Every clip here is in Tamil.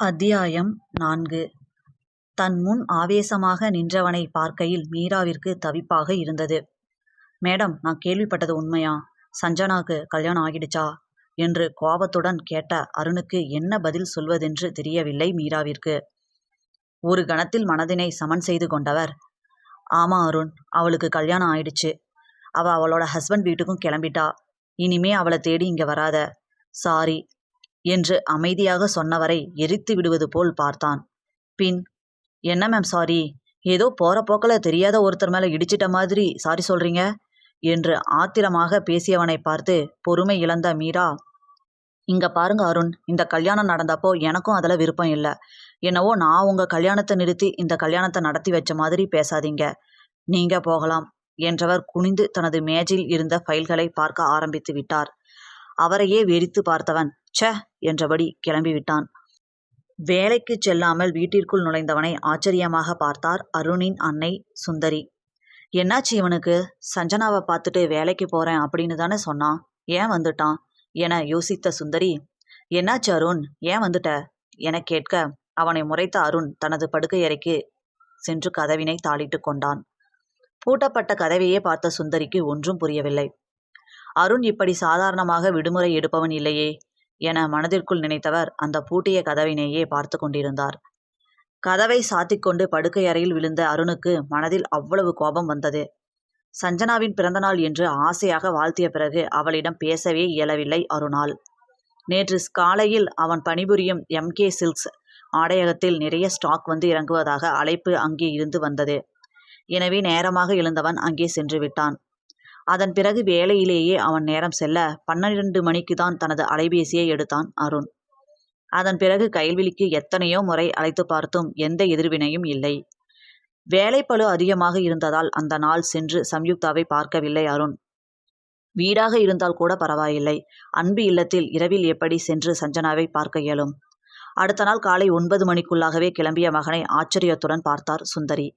அத்தியாயம் நான்கு. தன் முன் ஆவேசமாக நின்றவனை பார்க்கையில் மீராவிற்கு தவிப்பாக இருந்தது. மேடம் நான் கேள்விப்பட்டது உண்மையா? சஞ்சனாக்கு கல்யாணம் ஆகிடுச்சா? என்று கோபத்துடன் கேட்ட அருணுக்கு என்ன பதில் சொல்வதென்று தெரியவில்லை மீராவிற்கு. ஒரு கணத்தில் மனதினை சமன் செய்து கொண்டவர். ஆமா அருண் அவளுக்கு கல்யாணம் ஆயிடுச்சு. அவ அவளோட ஹஸ்பண்ட் வீட்டுக்கும் கிளம்பிட்டா. இனிமே அவளை தேடி இங்க வராத. சாரி என்று அமைதியாக சொன்னவரை எரித்து விடுவது போல் பார்த்தான். பின் என்ன மேம் சாரி ஏதோ போற போக்கில் தெரியாத ஒருத்தர் மேல இடிச்சிட்ட மாதிரி சாரி சொல்றீங்க? என்று ஆத்திரமாக பேசியவனை பார்த்து பொறுமை இழந்த மீரா இங்க பாருங்க அருண் இந்த கல்யாணம் நடந்தப்போ எனக்கும் அதில் விருப்பம் இல்லை. என்னவோ நான் உங்க கல்யாணத்தை நிறுத்தி இந்த கல்யாணத்தை நடத்தி வச்ச மாதிரி பேசாதீங்க. நீங்க போகலாம். என்றவர் குனிந்து தனது மேஜில் இருந்த ஃபைல்களை பார்க்க ஆரம்பித்து விட்டார். அவரையே வெறித்து பார்த்தவன் ச்ச என்றபடி கிளம்பிவிட்டான். வேலைக்கு செல்லாமல் வீட்டிற்குள் நுழைந்தவனை ஆச்சரியமாக பார்த்தார் அருணின் அன்னை சுந்தரி. என்னாச்சு இவனுக்கு? சஞ்சனாவை பார்த்துட்டு வேலைக்கு போறேன் அப்படின்னு தானே சொன்னான் ஏன் வந்துட்டான்? என யோசித்த சுந்தரி. என்னாச்சு அருண்? ஏன் வந்துட்ட? என கேட்க அவனை முறைத்த அருண் தனது படுக்கை அறைக்கு சென்று கதவினை தாளிட்டு கொண்டான். பூட்டப்பட்ட கதவையே பார்த்த சுந்தரிக்கு ஒன்றும் புரியவில்லை. அருண் இப்படி சாதாரணமாக விடுமுறை எடுப்பவன் இல்லையே. என மனதிற்குள் நினைத்தவர் அந்த பூட்டிய கதவினையே பார்த்து கொண்டிருந்தார். கதவை சாத்திக்கொண்டு படுக்கை அறையில் விழுந்த அருணுக்கு மனதில் அவ்வளவு கோபம் வந்தது. சஞ்சனாவின் பிறந்தநாள் என்று ஆசையாக வாழ்த்திய பிறகு அவளிடம் பேசவே இயலவில்லை அருணால். நேற்று காலையில் அவன் பணிபுரியும் எம்கே சில்க்ஸ் ஆடையகத்தில் நிறைய ஸ்டாக் வந்து இறங்குவதாக அழைப்பு அங்கே இருந்து வந்தது. எனவே நேரமாக எழுந்தவன் அங்கே சென்று விட்டான். அதன் பிறகு வேலையிலேயே அவன் நேரம் செல்ல பன்னிரண்டு மணிக்கு தான் தனது அலைபேசியை எடுத்தான் அருண். அதன் பிறகு கைல்விழிக்கு எத்தனையோ முறை அழைத்து பார்த்தும் எந்த எதிர்வினையும் இல்லை. வேலைப்பழு அதிகமாக இருந்ததால் அந்த நாள் சென்று சம்யுக்தாவை பார்க்கவில்லை அருண். வீடாக இருந்தால் கூட பரவாயில்லை. அன்பு இல்லத்தில் இரவில் எப்படி சென்று சஞ்சனாவை பார்க்க இயலும்? அடுத்த நாள் காலை ஒன்பது மணிக்குள்ளாகவே கிளம்பிய மகனை ஆச்சரியத்துடன் பார்த்தார் சுந்தரி.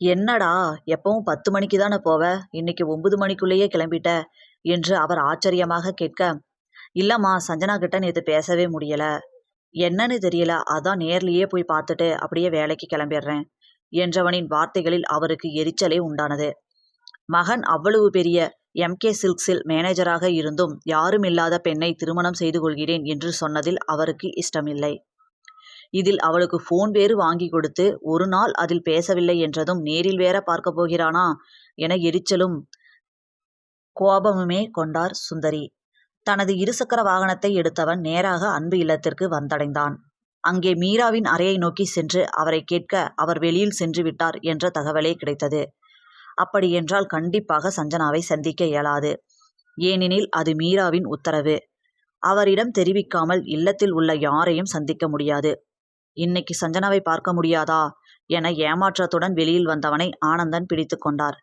என்னடா எப்பவும் பத்து மணிக்கு தானே போவ? இன்னைக்கு ஒன்பது மணிக்குள்ளேயே கிளம்பிட்ட என்று அவர் ஆச்சரியமாக கேட்க இல்லம்மா சஞ்சனா கிட்ட நேற்று பேசவே முடியல. என்னன்னு தெரியல அதான் நேர்லயே போய் பார்த்துட்டு அப்படியே வேலைக்கு கிளம்பிடுறேன் என்றவனின் வார்த்தைகளில் அவருக்கு எரிச்சலே உண்டானது. மகன் அவ்வளவு பெரிய எம்கே சில்க்ஸில் மேனேஜராக இருந்தும் யாரும் இல்லாத பெண்ணை திருமணம் செய்து கொள்கிறேன் என்று சொன்னதில் அவருக்கு இஷ்டமில்லை. இதில் அவளுக்கு ஃபோன் வேறு வாங்கி கொடுத்து ஒரு நாள் அதில் பேசவில்லை என்றதும் நேரில் வேற பார்க்க போகிறானா? என எரிச்சலும் கோபமுமே கொண்டார் சுந்தரி. தனது இருசக்கர வாகனத்தை எடுத்தவன் நேராக அன்பு இல்லத்திற்கு வந்தடைந்தான். அங்கே மீராவின் அறையை நோக்கி சென்று அவரை கேட்க அவர் வெளியில் சென்று விட்டார் என்ற தகவலே கிடைத்தது. அப்படியென்றால் கண்டிப்பாக சஞ்சனாவை சந்திக்க இயலாது. ஏனெனில் அது மீராவின் உத்தரவு. அவரிடம் தெரிவிக்காமல் இல்லத்தில் உள்ள யாரையும் சந்திக்க முடியாது. இன்னைக்கு சஞ்சனாவை பார்க்க முடியாதா? என ஏமாற்றத்துடன் வெளியில் வந்தவனை ஆனந்தன் பிடித்து கொண்டார்.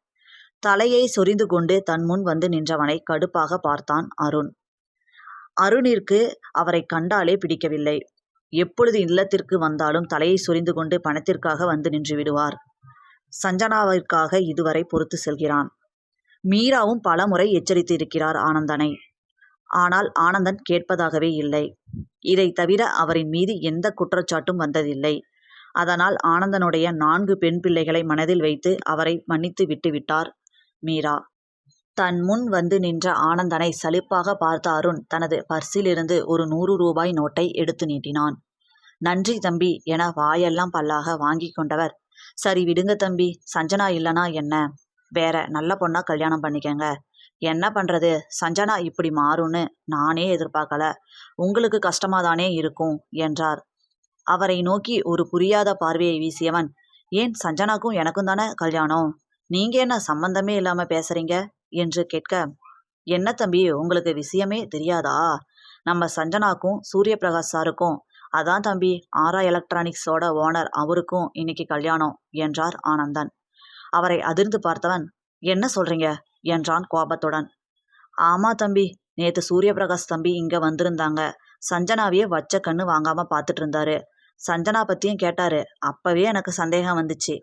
தலையை சொரிந்து கொண்டு தன் முன் வந்து நின்றவனை கடுப்பாக பார்த்தான் அருண். அருணிற்கு அவரை கண்டாலே பிடிக்கவில்லை. எப்பொழுது இல்லத்திற்கு வந்தாலும் தலையை சொரிந்து கொண்டு பணத்திற்காக வந்து நின்று விடுவார். சஞ்சனாவிற்காக இதுவரை பொறுத்து செல்கிறான். மீராவும் பலமுறை எச்சரித்திருக்கிறார் ஆனந்தனை. ஆனால் ஆனந்தன் கேட்பதாகவே இல்லை. இதை தவிர அவரின் மீது எந்த குற்றச்சாட்டும் வந்ததில்லை. அதனால் ஆனந்தனுடைய நான்கு பெண் பிள்ளைகளை மனதில் வைத்து அவரை மன்னித்து விட்டுவிட்டார் மீரா. தன் முன் வந்து நின்ற ஆனந்தனை சலிப்பாக பார்த்த அருண் தனது பர்சிலிருந்து ஒரு நூறு ரூபாய் நோட்டை எடுத்து நீட்டினான். நன்றி தம்பி என வாயெல்லாம் பல்லாக வாங்கி கொண்டவர். சரி விடுங்க தம்பி சஞ்சனா இல்லனா என்ன? வேற நல்ல பொண்ணா கல்யாணம் பண்ணிக்கங்க. என்ன பண்றது? சஞ்சனா இப்படி மாறும்னு நானே எதிர்பார்க்கல. உங்களுக்கு கஷ்டமாதானே இருக்கும் என்றார். அவரை நோக்கி ஒரு புரியாத பார்வையை வீசியவன் ஏன் சஞ்சனாக்கும் எனக்கும் தானே கல்யாணம்? நீங்க என்ன சம்பந்தமே இல்லாம பேசுறீங்க? என்று கேட்க என்ன தம்பி உங்களுக்கு விஷயமே தெரியாதா? நம்ம சஞ்சனாக்கும் சூரிய பிரகாஷ் சாருக்கும் அதான் தம்பி ஆரா எலக்ட்ரானிக்ஸோட ஓனர் அவருக்கும் இன்னைக்கு கல்யாணம் என்றார் ஆனந்தன். அவரை அதிர்ந்து பார்த்தவன் என்ன சொல்றீங்க? என்றான் கோபத்துடன். ஆமா தம்பி நேத்து சூரியபிரகாஷ் தம்பி இங்க வந்திருந்தாங்க. சஞ்சனாவையே வச்ச கண்ணு வாங்காம பார்த்துட்டு இருந்தாரு சஞ்சனா பத்தியும் கேட்டாரு. அப்பவே எனக்கு சந்தேகம் வந்துச்சு.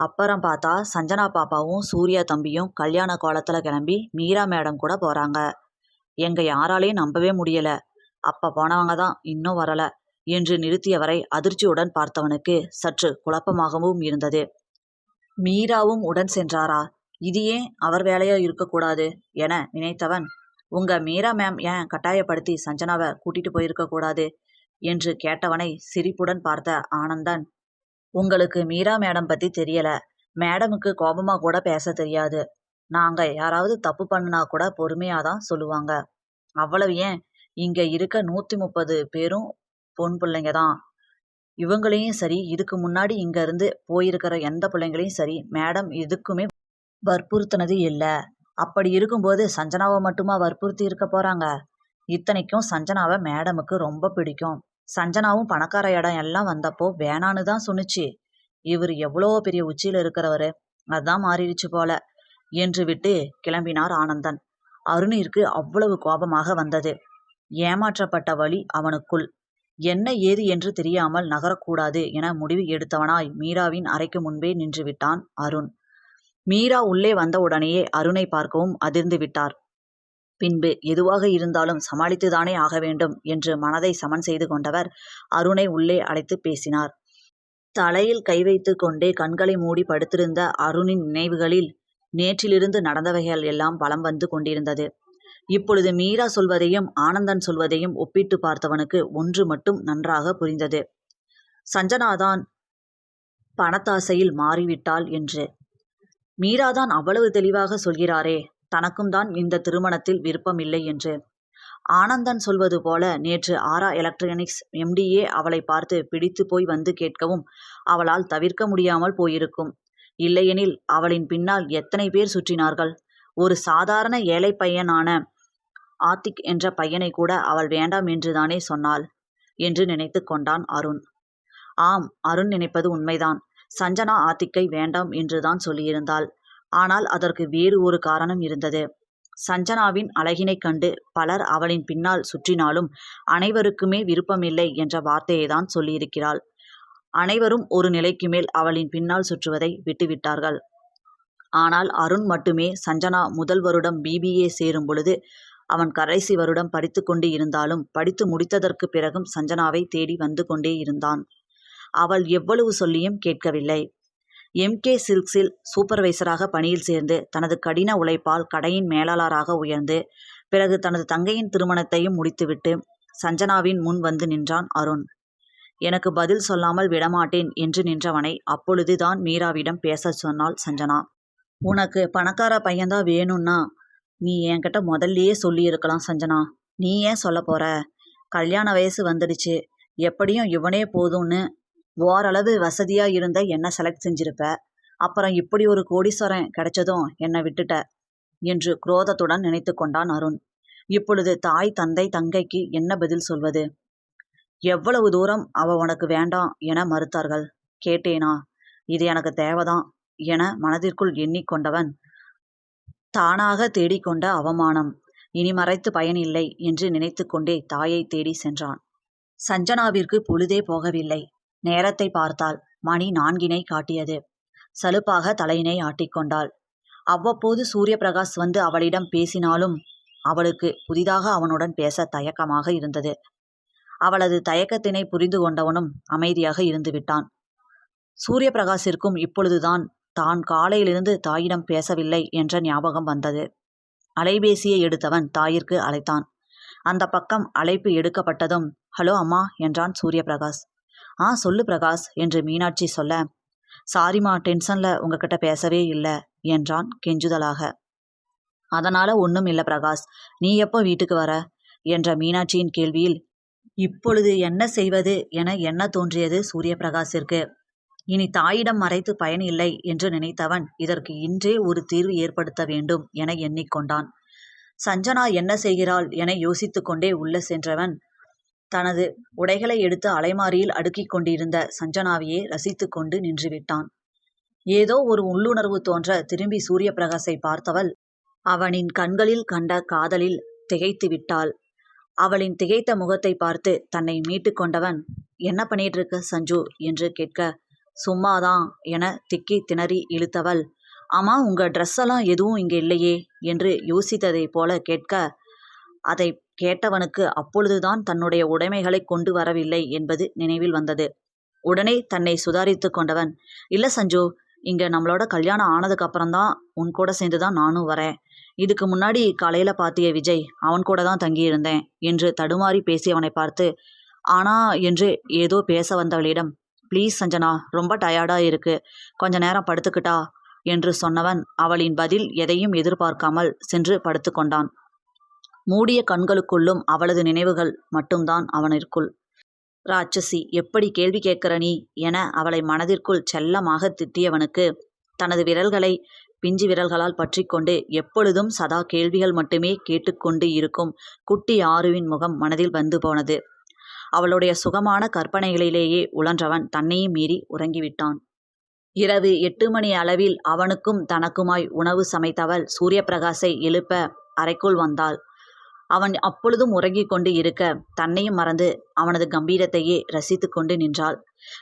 அப்புறம் பார்த்தா சஞ்சனா பாப்பாவும் சூர்யா தம்பியும் கல்யாண கோலத்துல கிளம்பி மீரா மேடம் கூட போறாங்க. எங்க யாராலையும் நம்பவே முடியல. அப்ப போனவங்க தான் இன்னும் வரல. என்று நிறுத்தியவரை அதிர்ச்சியுடன் பார்த்தவனுக்கு சற்று குழப்பமாகவும் இருந்தது. மீராவும் உடன் சென்றாரா? இது ஏன் அவர் வேலையா இருக்கக்கூடாது என நினைத்தவன் உங்க மீரா மேம் ஏன் கட்டாயப்படுத்தி சஞ்சனாவை கூட்டிட்டு போயிருக்க கூடாது என்று கேட்டவனை சிரிப்புடன் பார்த்த ஆனந்தன் உங்களுக்கு மீரா மேடம் பத்தி தெரியல. மேடமுக்கு கோபமா கூட பேச தெரியாது. நாங்க யாராவது தப்பு பண்ணுனா கூட பொறுமையா தான் சொல்லுவாங்க. அவ்வளவு ஏன்? இங்க இருக்க நூத்தி முப்பது பேரும் பொன் பிள்ளைங்க தான். இவங்களையும் சரி இதுக்கு முன்னாடி இங்க இருந்து போயிருக்கிற எந்த பிள்ளைங்களையும் சரி மேடம் எதுக்குமே வற்புறுத்தினது இல்லை. அப்படி இருக்கும்போது சஞ்சனாவை மட்டுமா வற்புறுத்தி இருக்க போறாங்க? இத்தனைக்கும் சஞ்சனாவை மேடமுக்கு ரொம்ப பிடிக்கும். சஞ்சனாவும் பணக்கார இடம் எல்லாம் வந்தப்போ வேணான்னு தான் சொன்னுச்சு. இவர் எவ்வளோ பெரிய உச்சியில் இருக்கிறவரு? அதான் மாறிடுச்சு போல. என்று விட்டு கிளம்பினார் ஆனந்தன். அருணிற்கு அவ்வளவு கோபமாக வந்தது. ஏமாற்றப்பட்ட வழி அவனுக்குள். என்ன ஏது என்று தெரியாமல் நகரக்கூடாது என முடிவு எடுத்தவனாய் மீராவின் அறைக்கு முன்பே நின்று விட்டான் அருண். மீரா உள்ளே வந்தவுடனேயே அருணை பார்க்கவும் அதிர்ந்து விட்டார். பின்பு எதுவாக இருந்தாலும் சமாளித்துதானே ஆக வேண்டும் என்று மனதை சமன் செய்து கொண்டவர் அருணை உள்ளே அழைத்து பேசினார். தலையில் கை வைத்து கொண்டே கண்களை மூடி படுத்திருந்த அருணின் நினைவுகளில் நேற்றிலிருந்து நடந்தவைகள் எல்லாம் வலம் வந்து கொண்டிருந்தது. இப்பொழுது மீரா சொல்வதையும் ஆனந்தன் சொல்வதையும் ஒப்பிட்டு பார்த்தவனுக்கு ஒன்று மட்டும் நன்றாக புரிந்தது. சஞ்சனாதான் பணத்தாசையில் மாறிவிட்டாள் என்று மீராதான் அவ்வளவு தெளிவாக சொல்கிறாரே தனக்கும் தான் இந்த திருமணத்தில் விருப்பமில்லை என்று. ஆனந்தன் சொல்வது போல நேற்று ஆரா எலக்ட்ரானிக்ஸ் எம்டிஏ அவளை பார்த்து பிடித்து போய் வந்து கேட்கவும் அவளால் தவிர்க்க முடியாமல் போயிருக்கும். இல்லையெனில் அவளின் பின்னால் எத்தனை பேர் சுற்றினார்கள்? ஒரு சாதாரண ஏழை பையனான ஆத்திக் என்ற பையனை கூட அவள் வேண்டாம் என்றுதானே சொன்னாள் என்று நினைத்து கொண்டான் அருண். ஆம் அருண் நினைப்பது உண்மைதான். சஞ்சனா ஆத்திக்கை வேண்டாம் என்றுதான் சொல்லியிருந்தாள். ஆனால் அதற்கு வேறு ஒரு காரணம் இருந்தது. சஞ்சனாவின் அழகினைக் கண்டு பலர் அவளின் பின்னால் சுற்றினாலும் அனைவருக்குமே விருப்பமில்லை என்ற வார்த்தையை தான் சொல்லியிருக்கிறாள். அனைவரும் ஒரு நிலைக்கு மேல் அவளின் பின்னால் சுற்றுவதை விட்டுவிட்டார்கள். ஆனால் அருண் மட்டுமே சஞ்சனா முதல் வருடம் பிபிஏ சேரும் பொழுது அவன் கடைசி வருடம் படித்து கொண்டு இருந்தாலும் படித்து முடித்ததற்கு பிறகும் சஞ்சனாவை தேடி வந்து கொண்டே இருந்தான். அவள் எவ்வளவு சொல்லியும் கேட்கவில்லை. எம்கே சில்க்ஸில் சூப்பர்வைசராக பணியில் சேர்ந்து தனது கடின உழைப்பால் கடையின் மேலாளராக உயர்ந்து பிறகு தனது தங்கையின் திருமணத்தையும் முடித்துவிட்டு சஞ்சனாவின் முன் வந்து நின்றான் அருண். எனக்கு பதில் சொல்லாமல் விடமாட்டேன் என்று நின்றவனை அப்பொழுதுதான் மீராவிடம் பேசச் சொன்னாள் சஞ்சனா. உனக்கு பணக்கார பையன்தான் வேணும்னா நீ என்கிட்ட முதல்லயே சொல்லியிருக்கலாம் சஞ்சனா. நீ ஏன் சொல்ல போற? கல்யாண வயசு வந்துடுச்சு. எப்படியும் இவனே போதும்னு ஓரளவு வசதியாக இருந்த என்ன செலக்ட் செஞ்சிருப்ப. அப்புறம் இப்படி ஒரு கோடீஸ்வரன் கிடைச்சதும் என்னை விட்டுட்ட என்று குரோதத்துடன் நினைத்து கொண்டான் அருண். இப்பொழுது தாய் தந்தை தங்கைக்கு என்ன பதில் சொல்வது? எவ்வளவு தூரம் அவ உனக்கு வேண்டாம் என மறுத்தார்கள். கேட்டேனா? இது எனக்கு தேவைதான் என மனதிற்குள் எண்ணிக்கொண்டவன் தானாக தேடிக்கொண்ட அவமானம். இனி மறைத்து பயனில்லை என்று நினைத்து கொண்டே தாயை தேடி சென்றான். சஞ்சனாவிற்கு பொழுதே போகவில்லை. நேரத்தை பார்த்தாள் மணி நான்கினை காட்டியது. சலுப்பாக தலையினை ஆட்டிக்கொண்டாள் அவ்வப்போது சூரிய பிரகாஷ் வந்து அவளிடம் பேசினாலும் அவளுக்கு புதிதாக அவனுடன் பேச தயக்கமாக இருந்தது. அவளது தயக்கத்தினை புரிந்து கொண்டவனும் அமைதியாக இருந்து விட்டான். சூரிய பிரகாஷிற்கும் இப்பொழுதுதான் தான் காலையிலிருந்து தாயிடம் பேசவில்லை என்ற ஞாபகம் வந்தது. அலைபேசியை எடுத்தவன் தாயிற்கு அழைத்தான். அந்த பக்கம் அழைப்பு எடுக்கப்பட்டதும் ஹலோ அம்மா என்றான் சூரிய பிரகாஷ் ஆ சொல்லு பிரகாஷ் என்று மீனாட்சி சொல்ல சாரிம்மா டென்ஷன்ல உங்ககிட்ட பேசவே இல்லை என்றான் கெஞ்சுதலாக. அதனால ஒன்றும் இல்லை பிரகாஷ் நீ எப்போ வீட்டுக்கு வர? என்ற மீனாட்சியின் கேள்வியில் இப்பொழுது என்ன செய்வது என என்ன தோன்றியது சூரிய பிரகாஷிற்கு இனி தாயிடம் மறைத்து பயன் இல்லை என்று நினைத்தவன் இதற்கு இன்றே ஒரு தீர்வு ஏற்படுத்த வேண்டும் என எண்ணிக்கொண்டான். சஞ்சனா என்ன செய்கிறாள்? என யோசித்துக்கொண்டே உள்ள சென்றவன் தனது உடைகளை எடுத்து அலைமாரியில் அடுக்கிக் கொண்டிருந்த சஞ்சனாவையே ரசித்து கொண்டு நின்றுவிட்டான். ஏதோ ஒரு உள்ளுணர்வு தோன்ற திரும்பி சூரிய பிரகாசை பார்த்தவள் அவனின் கண்களில் கண்ட காதலில் திகைத்து விட்டாள். அவளின் திகைத்த முகத்தை பார்த்து தன்னை மீட்டு கொண்டவன் என்ன பண்ணிட்டு இருக்க சஞ்சு? என்று கேட்க சும்மாதான் என திக்கி திணறி இழுத்தவள் ஆமா உங்க ட்ரெஸ் எல்லாம் எதுவும் இங்கே இல்லையே என்று யோசித்ததைப் போல கேட்க அதை கேட்டவனுக்கு அப்பொழுதுதான் தன்னுடைய உடைமைகளை கொண்டு வரவில்லை என்பது நினைவில் வந்தது. உடனே தன்னை சுதாரித்து கொண்டவன் இல்ல சஞ்சு இங்க நம்மளோட கல்யாணம் ஆனதுக்கு அப்புறம்தான் உன் கூட சேர்ந்து தான் நானும் வரேன். இதுக்கு முன்னாடி காலையில பாத்திய விஜய் அவன் கூட தான் தங்கியிருந்தேன் என்று தடுமாறி பேசியவனை பார்த்து ஆனா என்று ஏதோ பேச வந்தவளிடம் ப்ளீஸ் சஞ்சனா ரொம்ப டயர்டா இருக்கு. கொஞ்ச நேரம் படுத்துக்கிட்டா என்று சொன்னவன் அவளின் பதில் எதையும் எதிர்பார்க்காமல் சென்று படுத்துக்கொண்டான் மூடிய கண்களுக்குள்ளும் அவளது நினைவுகள் மட்டும்தான் அவனிற்குள். ராட்சசி எப்படி கேள்வி கேட்கிற நீ? என அவளை மனதிற்குள் செல்லமாக திட்டியவனுக்கு தனது விரல்களை பிஞ்சு விரல்களால் பற்றிக்கொண்டு எப்பொழுதும் சதா கேள்விகள் மட்டுமே கேட்டுக்கொண்டு இருக்கும் குட்டி ஆறுவின் முகம் மனதில் வந்து போனது. அவளுடைய சுகமான கற்பனைகளிலேயே உழன்றவன் தன்னையும் மீறி உறங்கிவிட்டான். இரவு எட்டு மணி அளவில் அவனுக்கும் தனக்குமாய் உணவு சமைத்தவள் சூரியப்பிரகாசை எழுப்ப அறைக்குள் வந்தாள். அவன் அப்பொழுதும் உறங்கிக் கொண்டு இருக்க தன்னையும் மறந்து அவனது கம்பீரத்தையே ரசித்து கொண்டு நின்றாள்.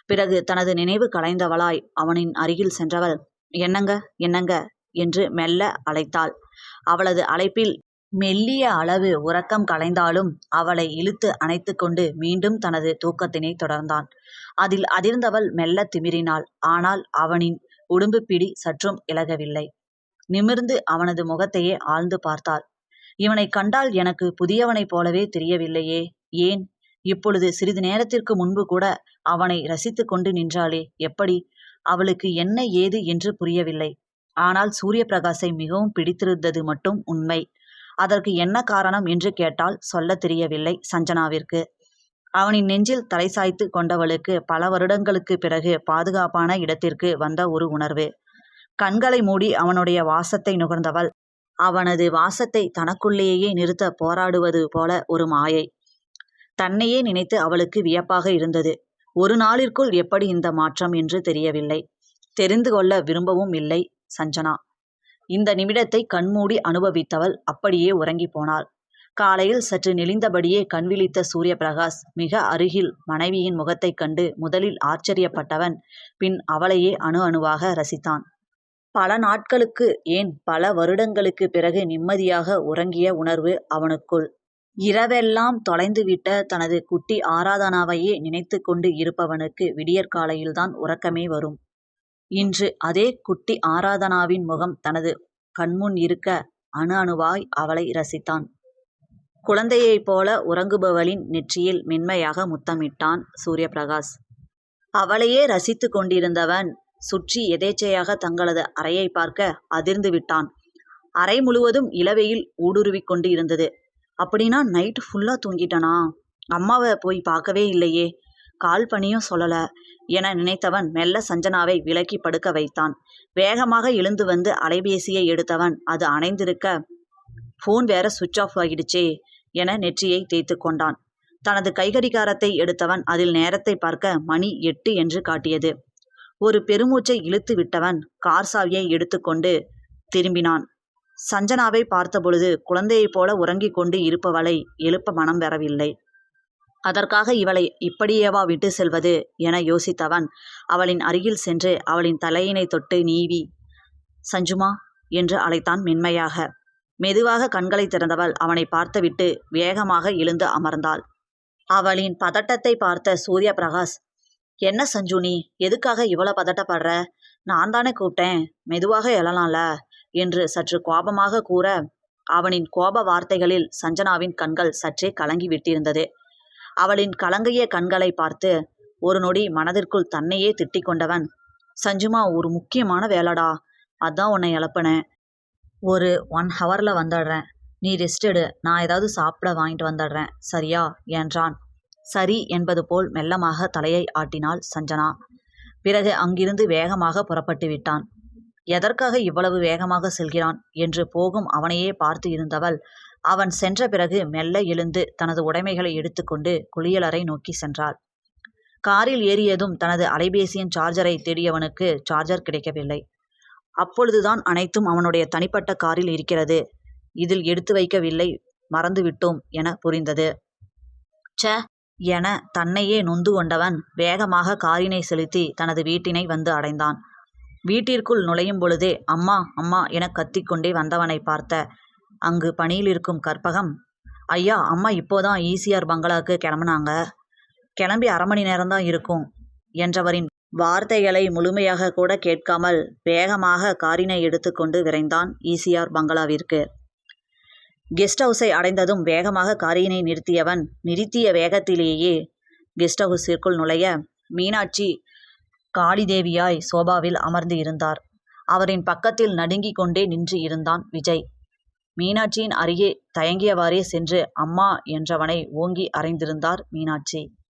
பிறகு தனது நினைவு கலைந்தவளாய் அவனின் அருகில் சென்றவள் என்னங்க என்னங்க? என்று மெல்ல அழைத்தாள். அவளது அழைப்பில் மெல்லிய அளவு உறக்கம் கலைந்தாலும் அவளை இழுத்து அணைத்து கொண்டு மீண்டும் தனது தூக்கத்தினை தொடர்ந்தான். அதில் அதிர்ந்தவள் மெல்ல திமிரினாள். ஆனால் அவனின் உடும்பு பிடி சற்றும் இலகவில்லை. நிமிர்ந்து அவனது முகத்தையே ஆழ்ந்து பார்த்தாள். இவனை கண்டால் எனக்கு புதியவனைப் போலவே தெரியவில்லையே. ஏன்? இப்பொழுது சிறிது நேரத்திற்கு முன்பு கூட அவனை ரசித்து கொண்டு நின்றாளே. எப்படி? அவளுக்கு என்ன ஏது என்று புரியவில்லை. ஆனால் சூரிய பிரகாசை மிகவும் பிடித்திருந்தது மட்டும் உண்மை. அதற்கு என்ன காரணம் என்று கேட்டால் சொல்ல தெரியவில்லை சஞ்சனாவிற்கு. அவனின் நெஞ்சில் தலை சாய்த்து கொண்டவளுக்கு பல வருடங்களுக்கு பிறகு பாதுகாப்பான இடத்திற்கு வந்த ஒரு உணர்வு. கண்களை மூடி அவனுடைய வாசத்தை நுகர்ந்தவள் அவனது வாசத்தை தனக்குள்ளேயே நிறுத்த போராடுவது போல ஒரு மாயை. தன்னையே நினைத்து அவளுக்கு வியப்பாக இருந்தது. ஒரு நாளிற்குள் எப்படி இந்த மாற்றம் என்று தெரியவில்லை. தெரிந்து கொள்ள விரும்பவும் இல்லை சஞ்சனா. இந்த நிமிடத்தை கண்மூடி அனுபவித்தவள் அப்படியே உறங்கி போனாள். காலையில் சற்று நெளிந்தபடியே கண்விழித்த சூரிய பிரகாஷ் மிக அருகில் மனைவியின் முகத்தைக் கண்டு முதலில் ஆச்சரியப்பட்டவன் பின் அவளையே அணு அணுவாக ரசித்தான். பல நாட்களுக்கு ஏன் பல வருடங்களுக்கு பிறகு நிம்மதியாக உறங்கிய உணர்வு அவனுக்குள். இரவெல்லாம் தொலைந்துவிட்ட தனது குட்டி ஆராதனாவையே நினைத்து கொண்டு இருப்பவனுக்கு விடியற்காலையில்தான் உறக்கமே வரும். இன்று அதே குட்டி ஆராதனாவின் முகம் தனது கண்முன் இருக்க அணு அணுவாய் அவளை ரசித்தான். குழந்தையைப் போல உறங்குபவளின் நெற்றியில் மென்மையாக முத்தமிட்டான் சூரியபிரகாஷ். அவளையே ரசித்து கொண்டிருந்தவன் சுற்றி எதேச்சையாக தங்களது அறையை பார்க்க அதிர்ந்து விட்டான். அறை முழுவதும் இளவெயில் ஊடுருவிக் கொண்டு இருந்தது அப்படின்னா நைட்டு ஃபுல்லாக தூங்கிட்டனா? அம்மாவை போய் பார்க்கவே இல்லையே. கால் பணியும் சொல்லல என நினைத்தவன் மெல்ல சஞ்சனாவை விலக்கி படுக்க வைத்தான். வேகமாக எழுந்து வந்து அலைபேசியை எடுத்தவன் அது அணைந்திருக்க ஃபோன் வேற சுவிட்ச் ஆஃப் ஆகிடுச்சே என நெற்றியை தேய்த்து கொண்டான். தனது கைகடிகாரத்தை எடுத்தவன் அதில் நேரத்தை பார்க்க மணி எட்டு என்று காட்டியது. ஒரு பெருமூச்சை இழுத்து விட்டவன் கார் சாவியை எடுத்துக்கொண்டு திரும்பினான். சஞ்சனாவை பார்த்தபொழுது குழந்தையைப் போல உறங்கிக் கொண்டு இருப்பவளை எழுப்ப மனம் வரவில்லை. அதற்காக இவளை இப்படியேவா விட்டு செல்வது? என யோசித்தவன் அவளின் அருகில் சென்று அவளின் தலையினை தொட்டு நீவி சஞ்சுமா என்று அழைத்தான் மென்மையாக. மெதுவாக கண்களை திறந்தவள் அவனை பார்த்துவிட்டு வேகமாக எழுந்து அமர்ந்தாள். அவளின் பதட்டத்தை பார்த்த சூரிய பிரகாஷ் என்ன சஞ்சு நீ? எதுக்காக இவ்வளோ பதட்டப்படுற? நான் தானே கூப்பிட்டேன். மெதுவாக எழலாம்ல? என்று சற்று கோபமாக கூற அவனின் கோப வார்த்தைகளில் சஞ்சனாவின் கண்கள் சற்றே கலங்கி விட்டிருந்தது. அவளின் கலங்கிய கண்களை பார்த்து ஒரு நொடி மனதிற்குள் தன்னையே திட்டிக் கொண்டவன் சஞ்சுமா ஒரு முக்கியமான வேலைடா. அதான் உன்னை எழுப்பினேன். ஒரு ஒன் ஹவரில் வந்துடுறேன். நீ ரெஸ்ட் எடு. நான் ஏதாவது சாப்பிட வாங்கிட்டு வந்துடுறேன். சரியா? என்றான். சரி என்பது போல் மெல்லமாக தலையை ஆட்டினாள் சஞ்சனா. பிறகு அங்கிருந்து வேகமாக புறப்பட்டு விட்டான். எதற்காக இவ்வளவு வேகமாக செல்கிறான்? என்று போகும் அவனையே பார்த்து இருந்தவள் அவன் சென்ற பிறகு மெல்ல எழுந்து தனது உடைமைகளை எடுத்துக்கொண்டு குளியலறை நோக்கி சென்றாள். காரில் ஏறியதும் தனது அலைபேசியின் சார்ஜரை தேடியவனுக்கு சார்ஜர் கிடைக்கவில்லை. அப்பொழுதுதான் அனைத்தும் அவனுடைய தனிப்பட்ட காரில் இருக்கிறது. இதில் எடுத்து வைக்கவில்லை. மறந்துவிட்டோம் என புரிந்தது. ச்ச! என தன்னையே நொந்து கொண்டவன் வேகமாக காரினை செலுத்தி தனது வீட்டினை வந்து அடைந்தான். வீட்டிற்குள் நுழையும் பொழுதே அம்மா அம்மா என கத்திக்கொண்டே வந்தவனை பார்த்த அங்கு பணியில் இருக்கும் கற்பகம் ஐயா அம்மா இப்போதான் ஈசிஆர் பங்களாக்கு கிளம்புனாங்க. கிளம்பி அரை மணி நேரம்தான் இருக்கும் என்றவரின் வார்த்தைகளை முழுமையாக கூட கேட்காமல் வேகமாக காரினை எடுத்துக்கொண்டு விரைந்தான் ஈசிஆர் பங்களாவிற்கு. கெஸ்ட் ஹவுஸை அடைந்ததும் வேகமாக காரியினை நிறுத்தியவன் நிறுத்திய வேகத்திலேயே கெஸ்ட் ஹவுஸிற்குள் நுழைய மீனாட்சி காளிதேவியாய் சோபாவில் அமர்ந்து இருந்தார். அவரின் பக்கத்தில் நடுங்கிக் கொண்டே நின்று இருந்தான் விஜய். மீனாட்சியின் அருகே தயங்கியவாறே சென்று அம்மா என்றவனை ஓங்கி அறைந்திருந்தார் மீனாட்சி.